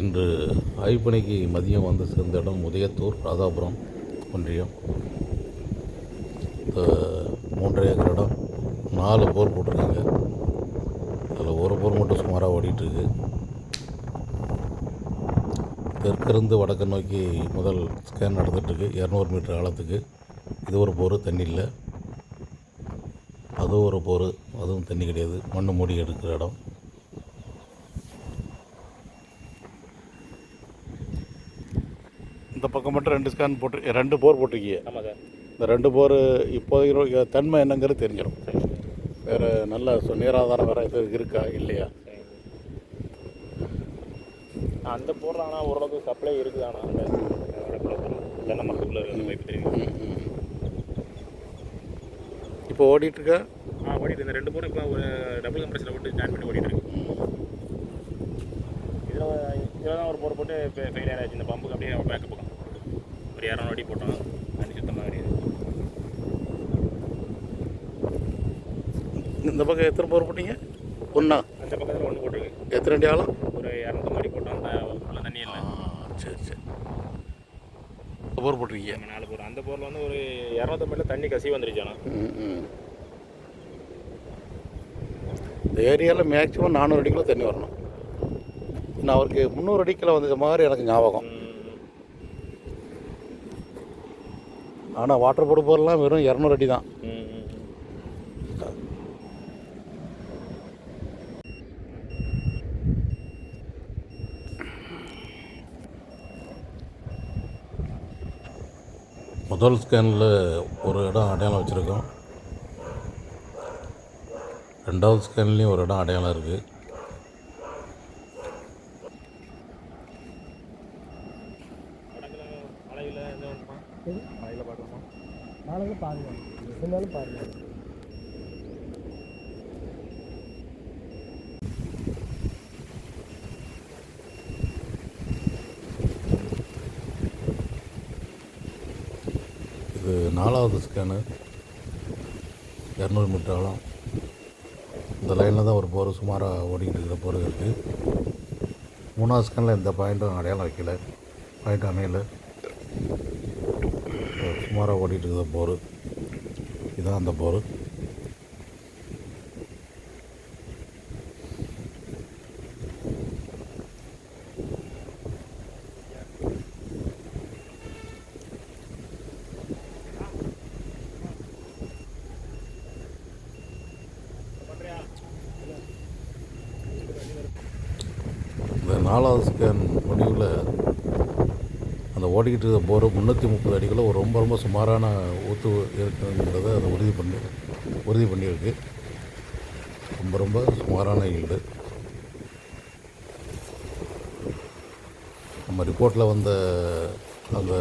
இன்று ஆய்வுப்பணிக்கு மதியம் வந்து சேர்ந்த இடம் உதயத்தூர் ராதாபுரம் ஒன்றியம். மூன்றரை ஏக்கர் இடம் நாலு போர் போட்டிருக்காங்க. அதில் ஒரு போர் மட்டும் சுமாராக ஓடிட்டுருக்கு. தெற்கிருந்து வடக்கு நோக்கி முதல் ஸ்கேன் நடந்துகிட்ருக்கு இரநூறு மீட்டர் ஆழத்துக்கு. இது ஒரு போர் தண்ணி இல்லை. அதுவும் ஒரு போர் அதுவும் தண்ணி கிடையாது. மண் மூடி எடுக்கிற இடம். இந்த பக்கம் மட்டும் ரெண்டு ஸ்கேன் போட்டு ரெண்டு போர் போட்டிருக்கீங்க இந்த ரெண்டு போர் இப்போதைக்கு தன்மை என்னங்கிறது தெரிஞ்சிடும். வேறு நல்ல நீராதாரம் வேறு இது இருக்கா இல்லையா? அந்த போரில் ஆனால் ஓரளவுக்கு சப்ளை இருக்குது ஆனால் அந்த தெரியும் இப்போ ஓடிட்டுருக்கா? ஆ ஓடிட்டு இந்த ரெண்டு போரும் இப்போ ஒரு டபுள் கம்ப்ரெஷரில் போட்டு ஜாயின் பண்ணி ஓடிட்டு இருக்கு. இதில் இதில் தான் ஒரு போர் போட்டு ஃபெயிலியர் ஆச்சு இந்த பம்புக்கு அப்படியே பேக்கப் ஒரு இரநூறு அடி போட்டோம் தண்ணி சுத்தமாக கிடையாது இந்த பக்கம் எத்தனை போர் போட்டீங்க? ஒன்றா அந்த பக்கத்தில் ஒன்று போட்டிருக்கு. எத்தனை அடி ஆழம்? ஒரு இரநூத்தம்பது அடி போட்டோம். அந்த தண்ணி இல்லை. சரி சரி. போர் போட்டிருக்கீங்க? நாலு போர். அந்த போரில் வந்து ஒரு இரநூத்தம்பதுல தண்ணி கசி வந்துருச்சு ஆனால் ம், ம். இந்த ஏரியாவில் மேக்ஸிமம் நானூறு அடிக்குள்ள தண்ணி வரணும். நான் அவருக்கு முந்நூறு அடிக்கில் வந்த மாதிரி எனக்கு ஞாபகம். ஆனால் வாட்டர் போர்டு போர்லாம் வெறும் இரநூறு அடி தான் முதல் ஸ்கேனில் ஒரு இடம் அடையாளம் வச்சுருக்கோம். ரெண்டாவது ஸ்கேன்லேயும் ஒரு இடம் அடையாளம் இருக்குது மலையில் எந்த ஒன்றுமா மலையில் பார்க்கலாமா நாளைக்கு பாருங்க. இருந்தாலும் பாருங்க. இது நாலாவது ஸ்கேனு இரநூறு மீட்டர் ஆழம். இந்த லைனில் தான் ஒரு போர் சுமாராக ஓடிக்கிட்டு இருக்கிற போர் இருக்குது மூணாவது ஸ்கேனில் எந்த பாயிண்ட்டும் அடையாளம் வைக்கல. பாயிண்ட் அமையலை. சுமாராக ஓடிட்டு இருக்கிற போர். இதுதான் அந்த போர். இந்த நாலாவது ஸ்கேன் முடிவில் ஓடிக்கிட்டு இருக்க போகிற முந்நூற்றி முப்பது அடிக்குள்ளே ஒரு ரொம்ப ரொம்ப சுமாரான ஊற்று இருக்குங்கிறத அதை உறுதி பண்ணி உறுதி பண்ணியிருக்கு. ரொம்ப ரொம்ப சுமாரான ஈல்டு. நம்ம ரிப்போர்ட்டில் வந்த அந்த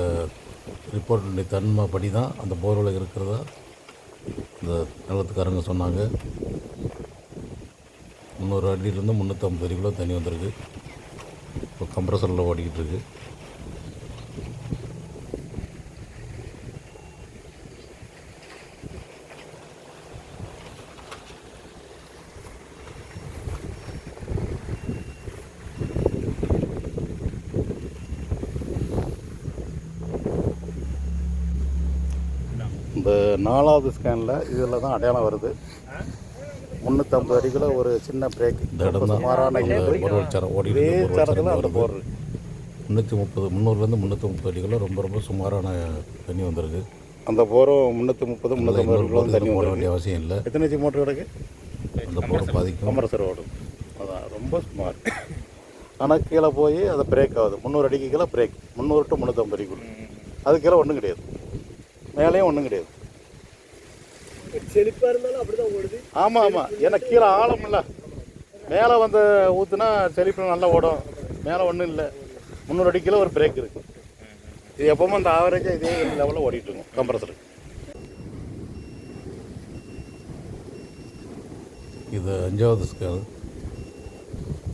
ரிப்போர்ட்டுடைய தன்மை படி தான் அந்த போர்வில் இருக்கிறதா இந்த நிலத்துக்காரங்க சொன்னாங்க. முந்நூறு அடியிலேருந்து முந்நூற்றம்பது அடிக்குள்ளே தண்ணி வந்திருக்கு. இப்போ கம்ப்ரஸரில் ஓடிக்கிட்டு இருக்குது இந்த நாலாவது ஸ்கேனில் இதில் தான் அடையாளம் வருது. முந்நூற்றம்பது அடிக்குள்ள ஒரு சின்ன பிரேக் சுமாரான பொருள் சரம் அந்த போர் முந்நூற்றி முப்பது முந்நூறுலேருந்து முந்நூற்றி முப்பது அடிக்குள்ள ரொம்ப ரொம்ப சுமாரான தண்ணி வந்திருக்கு. அந்த போரும் முந்நூற்றி முப்பது முந்நூற்றம்பது அடிக்குள்ள தண்ணி போட வேண்டிய அவசியம் இல்லை. எத்தனை ஹெச்சி மோட்டர் கிடக்கு அந்த போர் பாதிக்கும். கம்ப்ரஸர் ஓடும். அதான் ரொம்ப சுமார் ஆனால் கீழே போய் அது பிரேக் ஆகுது. முந்நூறு அடிக்கு கீழே பிரேக் முந்நூறு டு முந்நூற்றம்பது அடிக்குள்ள. அது கீழே ஒன்றும் கிடையாது. மேலேயும் ஒன்றும் கிடையாது. செழிப்பா இருந்தாலும் அப்படிதான் ஓடுது ஆமாம் ஆமாம் ஏன்னா கீழே ஆழம் இல்லை மேலே வந்து ஊற்றுனா செழிப்பு நல்லா ஓடும். மேலே ஒன்றும் இல்லை. முந்நூறு அடி கிலோ ஒரு பிரேக் இருக்குது இது எப்பவும் அந்த ஆவரேஜாக இதே லெவலில் ஓடிட்டு இருக்கும் கம்ப்ரஸர் இது அஞ்சாவது ஸ்கேல்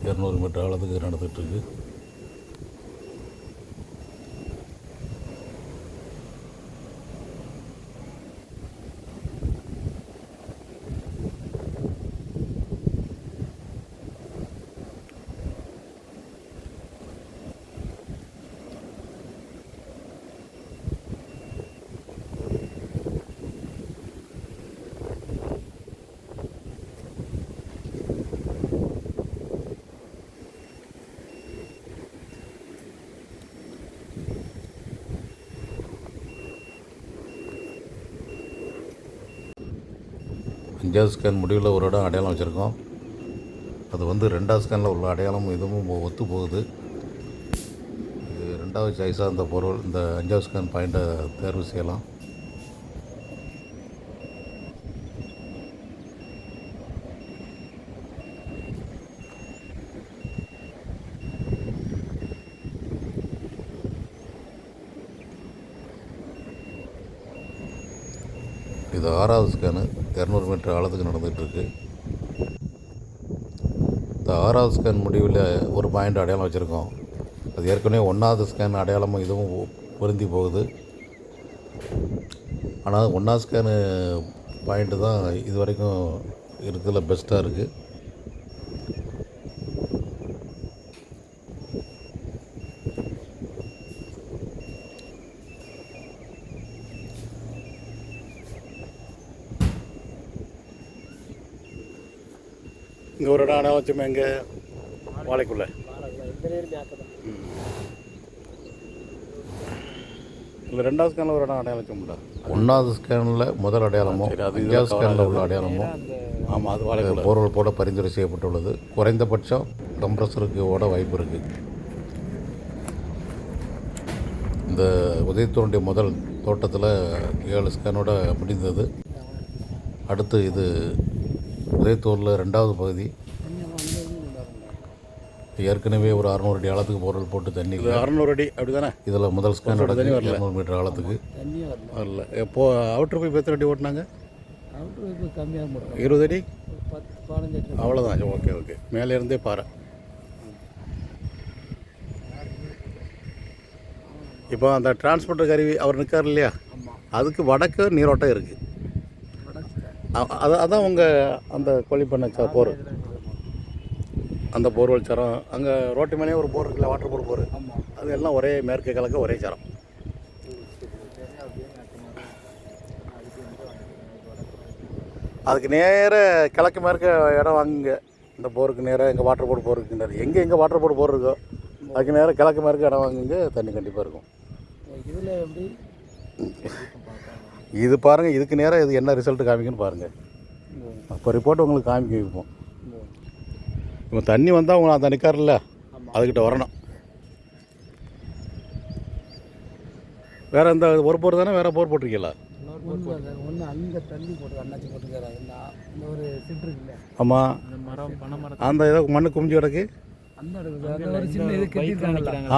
இரநூறு மீட்டர் ஆழத்துக்கு நடந்துகிட்ருக்கு அஞ்சாவது ஸ்கேன் முடிவில் ஒரு இடம் அடையாளம் வச்சுருக்கோம். அது வந்து ரெண்டாவது ஸ்கேனில் உள்ள அடையாளம் இதுவும் ஒத்து போகுது. இது ரெண்டாவது சாய்ஸாக இந்த பொருள் இந்த அஞ்சாவது ஸ்கேன் பாயிண்ட்டை தேர்வு செய்யலாம் இது ஆறாவது ஸ்கேனு இரநூறு மீட்டர் ஆழத்துக்கு நடந்துகிட்ருக்கு இந்த ஆறாவது ஸ்கேன் முடிவில் ஒரு பாயிண்ட் அடையாளம் வச்சுருக்கோம். அது ஏற்கனவே ஒன்றாவது ஸ்கேன் அடையாளமும் இதுவும் பொருந்தி போகுது. ஆனால் ஒன்றாவது ஸ்கேனு பாயிண்ட்டு தான் இது வரைக்கும் இருக்கிறதுல பெஸ்ட்டாக இருக்குது இங்கே ஒரு இடம் அடையாளம் வச்சுமே எங்கே? வாழைக்குள்ள. இந்த நேரம் மேக்கதான் இல்லை ரெண்டாவது ஸ்கேனில் ஒரு இடம் அடையாளம் வச்சோம்ல ஒன்றாவது ஸ்கேனில் முதல் அது அஞ்சாவது ஸ்கேனில் உள்ள அடையாளமும். அந்த ஆமாம் அது வாழைக்குள்ள. போர்வல் போட பரிந்துரை செய்யப்பட்டுள்ளது. குறைந்தபட்சம் கம்ப்ரஸருக்கு ஓட வாய்ப்பு இருக்குது இந்த உதயத்தூருடைய முதல் தோட்டத்தில் ஏழு ஸ்கேனோட முடிந்தது. அடுத்து இது உதயத்தூரில் ரெண்டாவது பகுதி. ஏற்கனவே ஒரு அறநூறு அடி ஆழத்துக்கு போர்வல் போட்டு தண்ணி இது அறநூறு அடி அப்படி தானே இதில் முதல் ஸ்கேன் தண்ணி நடக்குது வரல. இரநூறு மீட்டர் ஆழத்துக்கு. வரல. எப்போ அவுட்ரு போய் எத்தனை அடி ஓட்டினாங்க? இருபது அடி? அவ்வளோதான் ஓகே ஓகே மேலே இருந்தே பாறை இப்போ அந்த டிரான்ஸ்போர்ட்டர் கருவி அவர் நிற்கார் இல்லையா? அதுக்கு வடக்கு நீரோட்டம் இருக்குது அது அதான் உங்கள் அந்த கோழி பண்ண ச போர். அந்த போர்வெல் சரம். அங்கே ரோட்டு மேலேயே ஒரு போர் இருக்குல்ல வாட்டர் போர். போர் அது எல்லாம் ஒரே மேற்கு கிழக்கு ஒரே சரம். அதுக்கு நேர கிழக்கு மேற்க இடம் வாங்குங்க. இந்த போருக்கு நேராக எங்கள் வாட்டர் போர்டு போர் இருக்குன்றாரு எங்கே எங்கே வாட்டர் போர்டு போர் இருக்கோ அதுக்கு நேராக கிழக்கு மேற்க இடம் வாங்குங்க தண்ணி கண்டிப்பாக இருக்கும். இதில் எப்படி? இது பாருங்கள் இதுக்கு நேராக இது என்ன ரிசல்ட் காமிக்குன்னு பாருங்கள் இப்போ ரிப்போர்ட் உங்களுக்கு காமிக்க வைப்போம். இப்போ தண்ணி வந்தால் உங்களை அந்த நிற்காருல்ல ஆமாம் அதுக்கிட்ட வரணும். வேறு எந்த ஒரு போர் தானே வேறு போர் போட்டிருக்கீங்களா? ஆமாம் அந்த ஏதோ மண்ணு குமிஞ்சு கிடக்கு?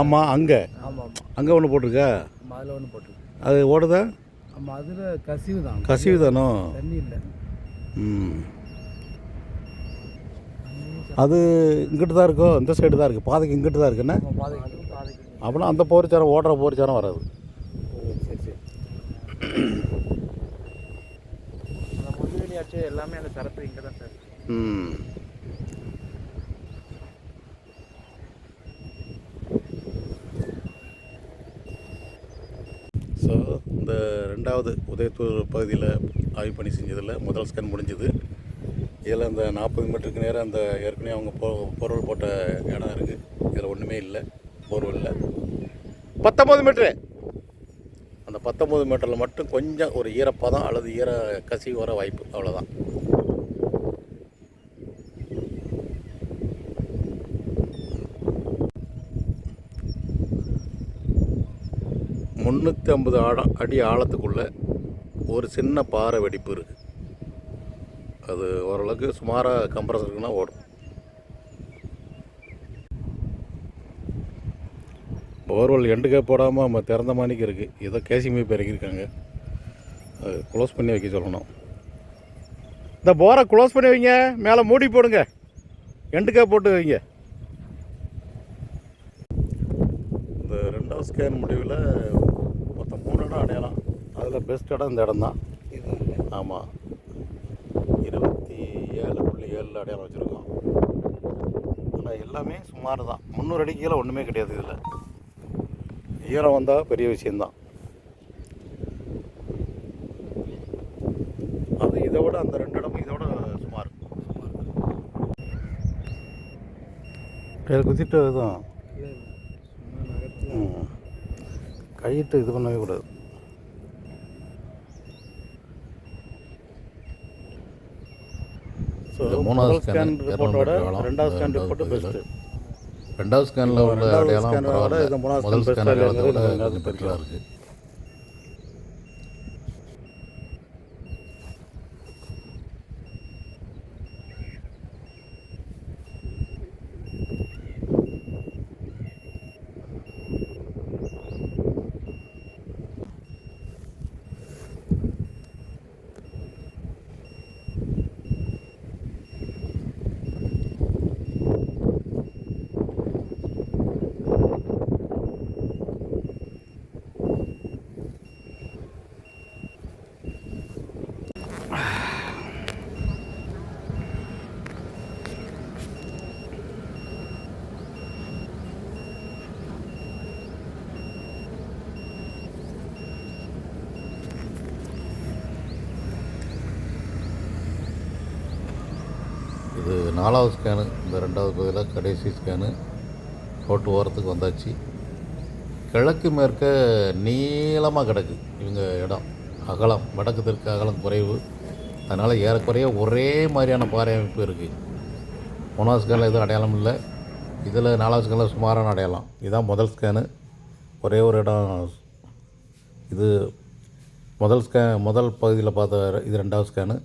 ஆமாம் அங்கே அங்கே. ஒன்று போட்டுருக்கு. அது ஓடுதா? ஆமாம் அதில் கசிவு தான். கசிவு தானோ? தண்ணி இல்லை. ம். அது இங்கிட்டு தான் இருக்கோ? இந்த சைடு தான் இருக்குது பாதைக்கு இங்கிட்டு தான் இருக்குண்ணே அப்படின்னா அந்த போர்ச்சாரம் ஓடுற போர்ச்சாரம் வராது. எல்லாமே அந்த சரத்து இங்கே தான் சார். ம். ஸோ இந்த ரெண்டாவது உதயத்தூர் பகுதியில் ஆய்வு பணி செஞ்சதில் முதல் ஸ்கேன் முடிஞ்சது. இதில் அந்த நாற்பது மீட்டருக்கு நேரம் அந்த ஏற்கனவே அவங்க போ பொருள் போட்ட இடம் இருக்குது இதில் ஒன்றுமே இல்லை. போர்வெல்ல பத்தொம்பது மீட்ரு அந்த பத்தொம்பது மீட்டரில் மட்டும் கொஞ்சம் ஒரு ஈரப்பதம் அல்லது ஈர கசிவு வர வாய்ப்பு. அவ்வளோதான் முந்நூற்றி ஐம்பது ஆழம் அடி ஆழத்துக்குள்ளே ஒரு சின்ன பாறை வெடிப்பு இருக்குது அது ஓரளவுக்கு சுமாராக கம்ப்ரஸருக்குன்னா ஓடும். போர்வெல் எண்டுக்கே போடாமல் நம்ம திறந்த மாணிக்கு இருக்குது ஏதோ கேசிமி இறக்கியிருக்காங்க அது க்ளோஸ் பண்ணி வைக்க சொல்லணும். இந்த போரை க்ளோஸ் பண்ணி வைங்க. மேலே மூடி போடுங்க. எண்டுக்கே போட்டு வைங்க. இந்த ரெண்டாவது ஸ்கேன் முடிவில் மொத்தம் மூணு இடம் அடையாளம் அதில் பெஸ்ட் இடம் இந்த இடம் தான் ஆமாம் இருபத்தி ஏழு புள்ளி ஏழில் அடையாளம் வச்சுருக்கோம். ஆனால் எல்லாமே சுமார் தான் முந்நூறு அடி கீழே ஒன்றுமே கிடையாது இதில். ஈரம் வந்தால் பெரிய விஷயந்தான் அது இதை விட அந்த ரெண்டு இடமும் இதை விட சுமார். கையில் குத்திட்டு தான். கையிட்டு இது பண்ணவே கூடாது ஸோ மூணாவது ஸ்கேன் ரிப்போர்ட்டோட ரெண்டாவது ஸ்கேன் ரெண்டாவது ரிப்போர்ட் பகுதியில். பெஸ்ட்டு ரெண்டாவது ஸ்கேனில் உள்ள அடையாளம் பரவாயில்ல. முதல் ஸ்கேன் அடையாளத்தை விட கொஞ்சம் பெட்டராக இருக்குது இது நாலாவது ஸ்கேனு இந்த ரெண்டாவது பகுதியில் கடைசி ஸ்கேனு கோட்டு ஓரத்துக்கு வந்தாச்சு. கிழக்கு மேற்க நீளமாக கிடக்கு இவங்க இடம். அகலம் வடக்கு தெற்கு அகலம் குறைவு. அதனால் ஏறக்குறைய ஒரே மாதிரியான பாறை அமைப்பு இருக்குது மூணாவது ஸ்கேனில் எதுவும் அடையாளம் இல்லை. இதில் நாலாவது ஸ்கேனில் சுமாரான அடையாளம். இதுதான் முதல் ஸ்கேனு ஒரே ஒரு இடம். இது முதல் ஸ்கேன் முதல் பகுதியில் பார்த்த இது ரெண்டாவது ஸ்கேனு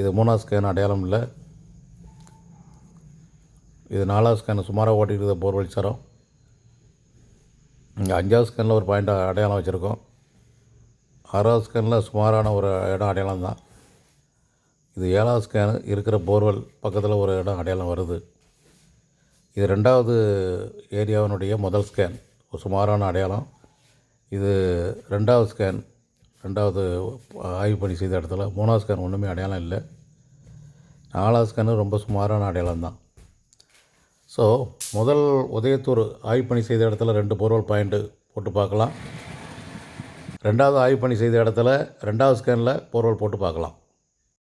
இது மூணாவது ஸ்கேன் அடையாளம் இல்லை. இது நாலாவது ஸ்கேன் சுமாராக ஓட்டிட்டு போர் வழிச்சாரம் இங்கே அஞ்சாவது ஸ்கேனில் ஒரு பாயிண்ட் அடையாளம் வச்சுருக்கோம். ஆறாவது ஸ்கேனில் சுமாரான ஒரு இடம் அடையாளம் தான். இது ஏழாவது ஸ்கேனு இருக்கிற போர்வெல் பக்கத்தில் ஒரு இடம் அடையாளம் வருது. இது ரெண்டாவது ஏரியாவினுடைய முதல் ஸ்கேன் ஒரு சுமாரான அடையாளம். இது ரெண்டாவது ஸ்கேன் ரெண்டாவது ஆய்வு பணி செய்த இடத்துல மூணாவது ஸ்கேன் ஒன்றுமே அடையாளம் இல்லை. நாலாவது ஸ்கேனு ரொம்ப சுமாரான அடையாளம் தான். ஸோ முதல் உதயத்தூர் ஆய்வு பணி செய்த இடத்துல ரெண்டு போர்வல் பாயிண்ட்டு போட்டு பார்க்கலாம். ரெண்டாவது ஆய்வு பணி செய்த இடத்துல ரெண்டாவது ஸ்கேனில் போர்வல் போட்டு பார்க்கலாம்.